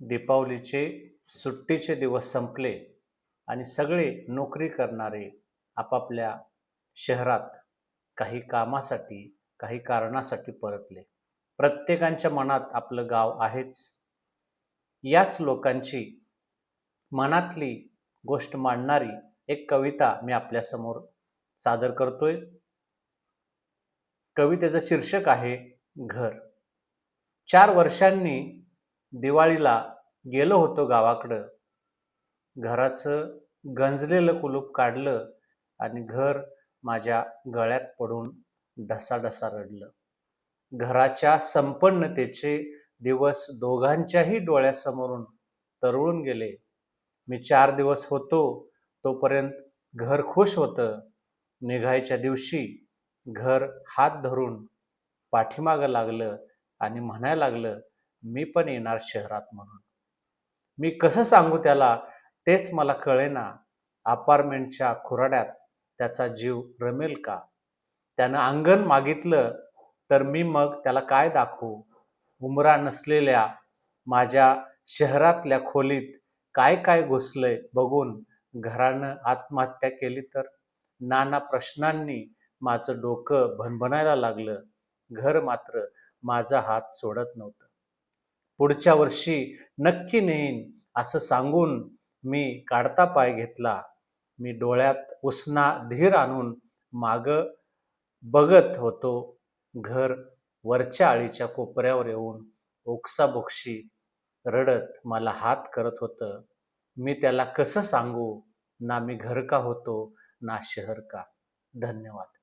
दीपावलीचे सुट्टीचे दिवस संपले आणि सगळे नोकरी करणारे आपापल्या शहरात काही कामासाठी काही कारणासाठी परतले. प्रत्येकांच्या मनात आपलं गाव आहेच. याच लोकांची मनातली गोष्ट मांडणारी एक कविता मी आपल्यासमोर सादर करतोय. कवितेचं शीर्षक आहे घर. चार वर्षांनी दिवाळीला गेलो होतो गावाकडं. घराचं गंजलेलं कुलूप काढलं आणि घर माझ्या गळ्यात पडून ढसाढसा रडलं. घराच्या संपन्नतेचे दिवस दोघांच्याही डोळ्यासमोरून तरळून गेले. मी चार दिवस होतो तोपर्यंत घर खुश होतं. निघायच्या दिवशी घर हात धरून पाठीमागं लागलं आणि म्हणायला लागलं मी पण येणार शहरात म्हणून. मी कसं सांगू त्याला? तेच मला कळेना. अपार्टमेंटच्या खुराड्यात त्याचा जीव रमेल का? त्यानं अंगण मागितलं तर मी मग त्याला काय दाखवू? उमरा नसलेल्या माझ्या शहरातल्या खोलीत काय काय घुसलंय बघून घरानं आत्महत्या केली तर? नाना प्रश्नांनी माझं डोकं भनभनायला लागलं. घर मात्र माझा हात सोडत नव्हतं. पुढच्या वर्षी नक्की नेईन असं सांगून मी काढता पाय घेतला. मी डोळ्यात उसना धीर आणून माग बघत होतो. घर वरच्या आळीच्या कोपऱ्यावर येऊन ओक्साबोक्षी रडत मला हात करत होतं. मी त्याला कसं सांगू? ना मी घर का होतो ना शहर का? धन्यवाद.